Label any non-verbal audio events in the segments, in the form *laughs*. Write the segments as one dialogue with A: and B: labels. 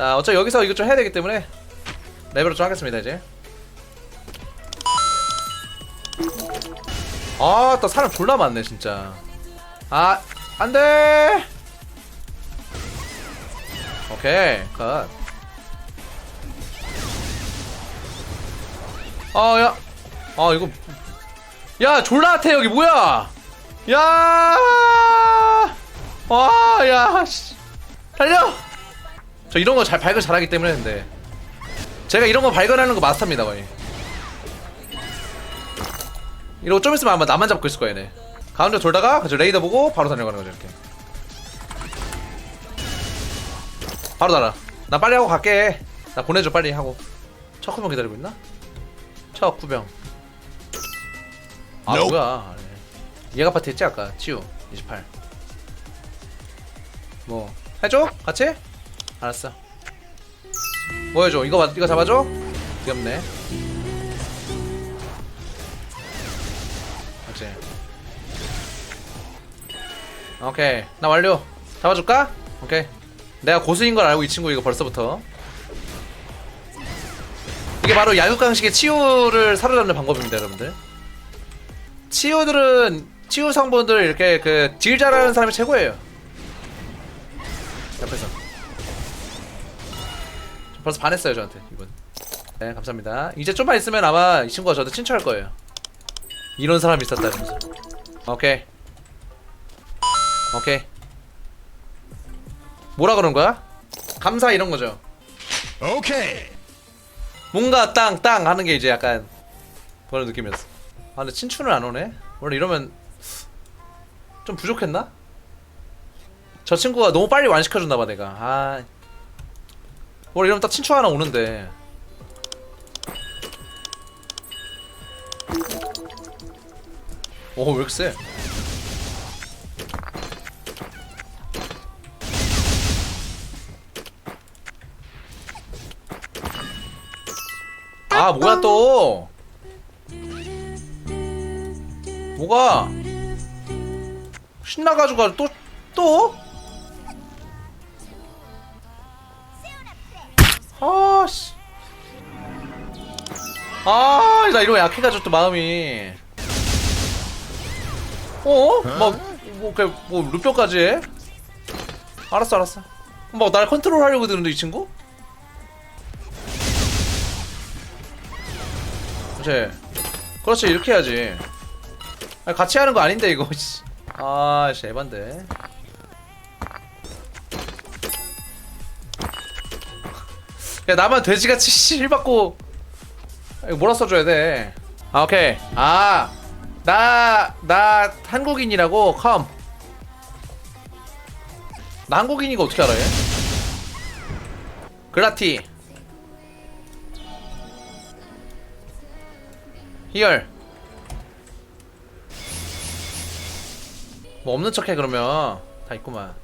A: 자 어차피 여기서 이것 좀 해야 되기 때문에 레벨업 좀 하겠습니다 이제. 아또 사람 졸라 많네 진짜. 아 안돼! 오케이 컷. 아야. 아 이거. 야 졸라 핫해 여기 뭐야? 야! 와, 야, 씨. 달려! 저 이런 거 잘 발견 잘하기 때문에 근데. 제가 이런 거 발견하는 거 마스터입니다 거의. 이러고 좀 있으면 아마 나만 잡고 있을 거야 얘네. 가운데 돌다가 저 레이더 보고 바로 달려가는 거죠 이렇게. 바로 달아. 나 빨리 하고 갈게. 나 보내줘 빨리 하고. 첫 후병 기다리고 있나? 첫 후병. 아
B: Nope.
A: 뭐야. 얘가 파티 했지 아까? 치우 28 뭐. 해줘? 같이? 알았어. 뭐 해줘? 이거 맞- 이거 잡아줘? 귀엽네. 맞지? 오케이. 나 완료. 잡아줄까? 오케이. 내가 고수인 걸 알고 이 친구 이거 벌써부터. 이게 바로 야육강식의 치유를 사로잡는 방법입니다 여러분들. 치유들은 치유 성분들 이렇게 그 딜 잘하는 사람이 최고예요. 옆에서 벌써 반했어요 저한테 이분. 네 감사합니다. 이제 좀만 있으면 아마 이 친구가 저한테 친추할 거예요. 이런 사람이 있었다 이러면서 오케이. 오케이. 뭐라 그런 거야? 감사 이런 거죠.
B: Okay.
A: 뭔가 땅땅 하는 게 이제 약간 그런 느낌이었어. 아 근데 친추는 안 오네? 원래 이러면 좀 부족했나? 저 친구가 너무 빨리 완시켜줬나봐 내가. 아 원래 이러면 딱 친추 하나 오는데 오왜 이렇게 세? 아 뭐야 또 뭐가 신나가지고 또 또? 아 씨 아 나 이러면 약해가지고 또 마음이 어? 막 뭐 그냥 뭐 루뼈까지 해? 알았어 알았어 막 날 컨트롤 하려고 드는데 이 친구? 그렇지 그렇지 이렇게 해야지 아니, 같이 하는 거 아닌데 이거 씨. 아 씨, 에반데 야 나만 돼지같이 실 받고 이거 뭐라 써줘야 돼. 아, 오케이. 아 나 나 한국인이라고 컴. 나 한국인이가 어떻게 알아 얘? 그라티. 희열. 뭐 없는 척해 그러면. 다 있구만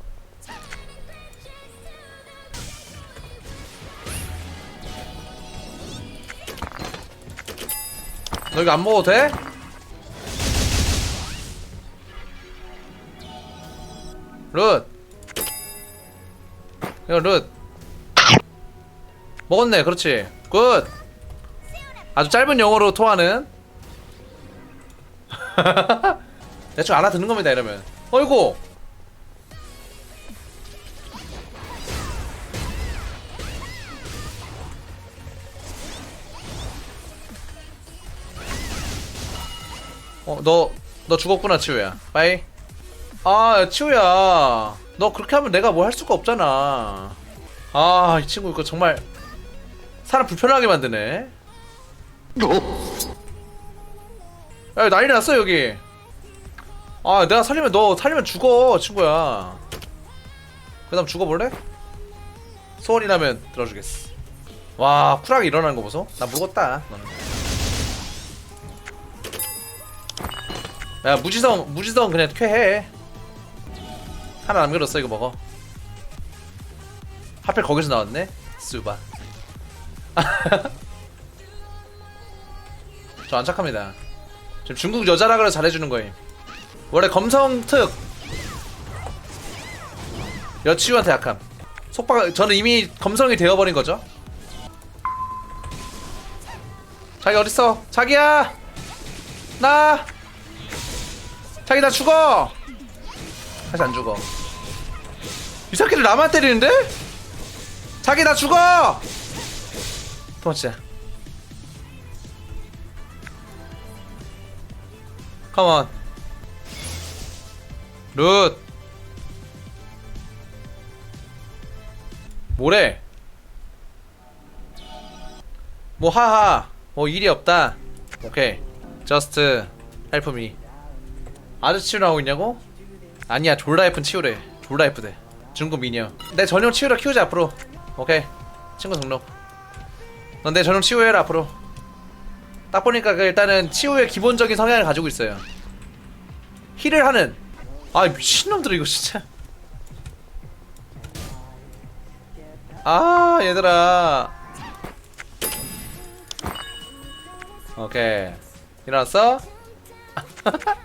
A: 너 이거 안 먹어도 돼? 룻. 이거 룻. 먹었네 그렇지. 굿. 아주 짧은 영어로 통하는. *laughs* 대충 알아듣는 겁니다 이러면. 어이구 어 너 너 죽었구나 치우야. 빠이. 아 치우야. 너 그렇게 하면 내가 뭐할 수가 없잖아. 아 이 친구 이거 정말 사람 불편하게 만드네. 야 난리 났어 여기. 아 내가 살리면 너 살리면 죽어 친구야. 그 다음 죽어볼래? 소원이라면 들어주겠어. 와 쿨하게 일어나는 거 보소. 나 묵었다 너는 야 무지성 무지성 그냥 쾌해. 하나 남겨뒀어 이거 먹어. 하필 거기서 나왔네? 수바. *laughs* 저 안 착합니다. 지금 중국 여자라 그래 잘해주는 거임. 원래 검성 특. 여치유한테 약함. 속박 저는 이미 검성이 되어버린 거죠? 자기 어딨어? 자기야! 나 자기 나 죽어. 다시 안 죽어. 이 새끼들 나만 때리는데? 자기 나 죽어! 도망치자 컴온 룻 뭐래? 뭐 하하. 뭐 일이 없다. 오케이. 저스트 헬 아주 치유하고 있냐고? 아니야 졸라 예쁜 치유래. 졸라 예쁘대 중국 미녀. 내 전용 치유라 키우자 앞으로. 오케이. 친구 등록. 넌 내 전용 치유해라 앞으로. 딱 보니까 그 일단은 치유의 기본적인 성향을 가지고 있어요. 힐을 하는. 아 미친놈들 이거 진짜. 아 얘들아. 오케이. 일어났어? *laughs*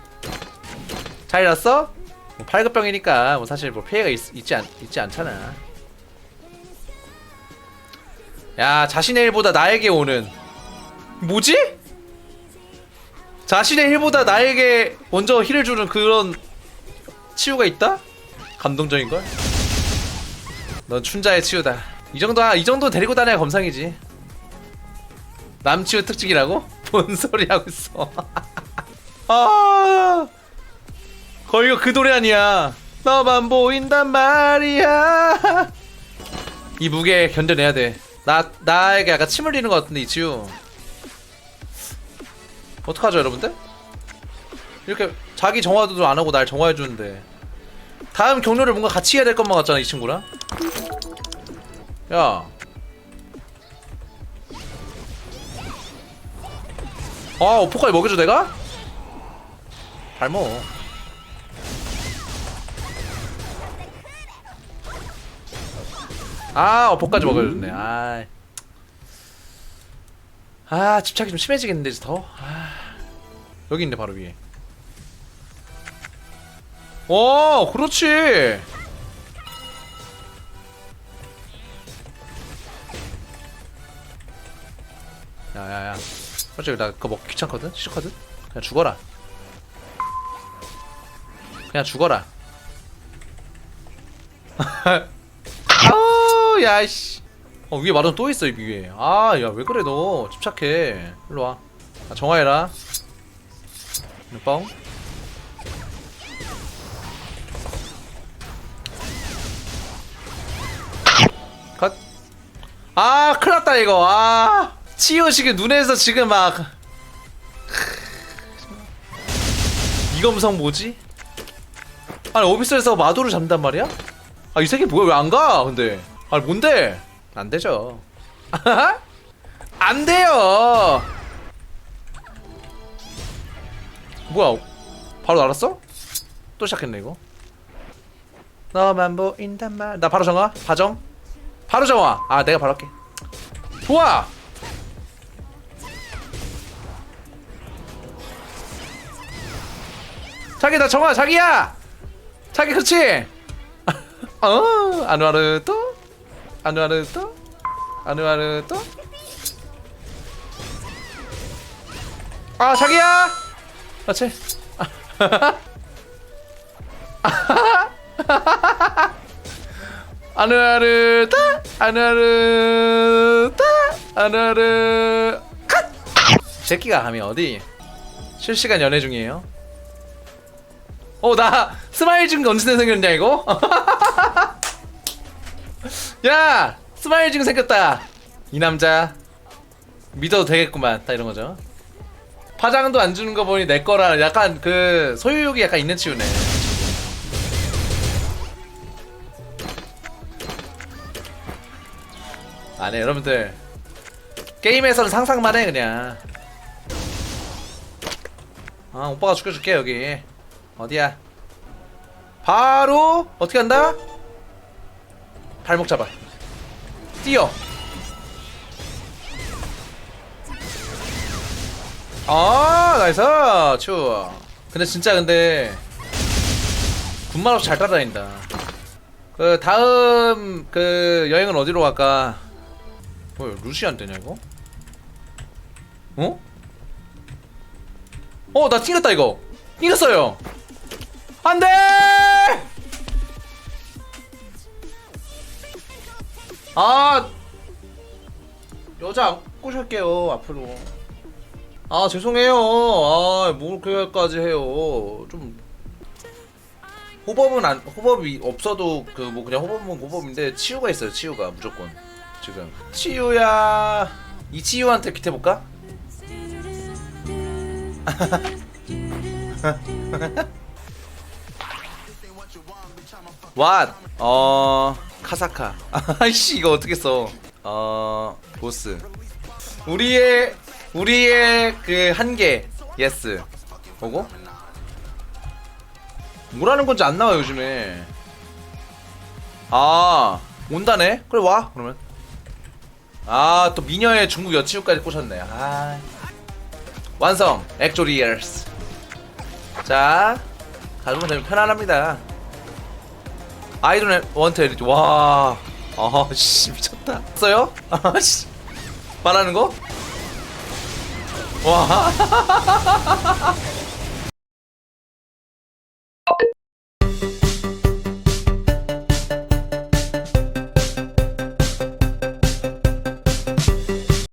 A: 잘 일어났어? 뭐 8급병이니까 뭐 사실 뭐 피해가 있, 있지, 않, 있지 않잖아 야 자신의 일보다 나에게 오는 뭐지? 자신의 힐보다 나에게 먼저 힐을 주는 그런 치유가 있다? 감동적인걸? 넌 춘자의 치유다 이 정도 이 정도 데리고 다녀야 검상이지 남치유 특징이라고? *laughs* 뭔 소리 하고 있어 *laughs* 아 거의가 그 노래 아니야. 너만 보인단 말이야. 이 무게 견뎌내야 돼나 나에게 약간 침 흘리는 것 같은데 이 치유. 어떡하죠 여러분들? 이렇게 자기 정화도 안 하고 날 정화해 주는데. 다음 경로를 뭔가 같이 해야 될 것만 같잖아 이 친구랑. 야. 아, 오포까지 먹여줘 내가? 잘 먹어 아, 오포까지 먹여줬네. 아, 아 집착이 좀 심해지겠는데 더? 아, 여기 있네 바로 위에. 오 그렇지. 야야야. 솔직히 나 그거 먹기 귀찮거든? 싫거든? 그냥 죽어라. 그냥 죽어라 *laughs* 야이씨 어 위에 마돈 또 있어 이 위에 아 야 왜 그래 너 집착해 일로와 아, 정화해라 뻥 컷. 아, 큰일 났다, 이거. 아. 치유식이 눈에서 지금 막. 이 검성 뭐지? 아니, 오비스에서 마도를 잡는단 말이야? 아, 이 새끼 뭐야? 왜 안 가? 근데. 아니, 뭔데? 안 되죠. *laughs* 안 돼요! 뭐야? 바로 알았어? 또 시작했네, 이거. 너만 보인단 말. 나 바로 정화. 바정. 바로 정화. 아, 내가 바로 할게. 좋아. 자기 나 정화 자기야. 자기 그렇지. *laughs* 어, 아누아르 또. 아누아르 또. 아누아르 또. 아, 자기야. 그렇지. 아누아르 따 아누아르 컷 새끼가 감히 어디 실시간 연애 중이에요 어나 스마일 증 언제 생겼냐 이거 *laughs* 야 스마일 증 생겼다. 이 남자. 믿어도 되겠구만. 딱 이런 거죠. 파장도 안 주는 거 보니 내 거라 약간 그 소유욕이 약간 있는 치우네. 아네 여러분들. 게임에서는 상상만 해 그냥. 아 오빠가 죽여줄게 여기. 어디야? 바로? 어떻게 한다 발목 잡아 뛰어 아 나이스 추 근데 진짜 근데 군말 없이 잘 따라다닌다 그 다음 그 여행은 어디로 갈까? 뭐 루시 안 되냐 이거? 어? 어, 나 튕겼다 이거. 튕겼어요. 안 돼! 아, 여자 안 꼬실게요 앞으로. 아 죄송해요. 아뭘 그럴까지 해요. 좀 호법은 안 호법이 없어도 그 뭐 그냥 호법은 호법인데 치유가 있어요. 치유가 무조건 지금. 치유야. 이 치유한테 기대 볼까? *laughs* 왓? 어 카사카. *laughs* 아이씨 이거 어떻게 써? 어 보스. 우리의 우리의 그 한계. 예스 보고? 뭐라는 건지 안 나와 요즘에. 아 온다네? 그래 와 그러면. 아 또 미녀의 중국 여친구까지 꼬셨네. 아. 완성. 액조 리얼스 자 가지고 되면 편안합니다 아이돌 원트 에리트 와. 아씨 미쳤다. 써요? 아씨. 말하는 거? 와 *laughs*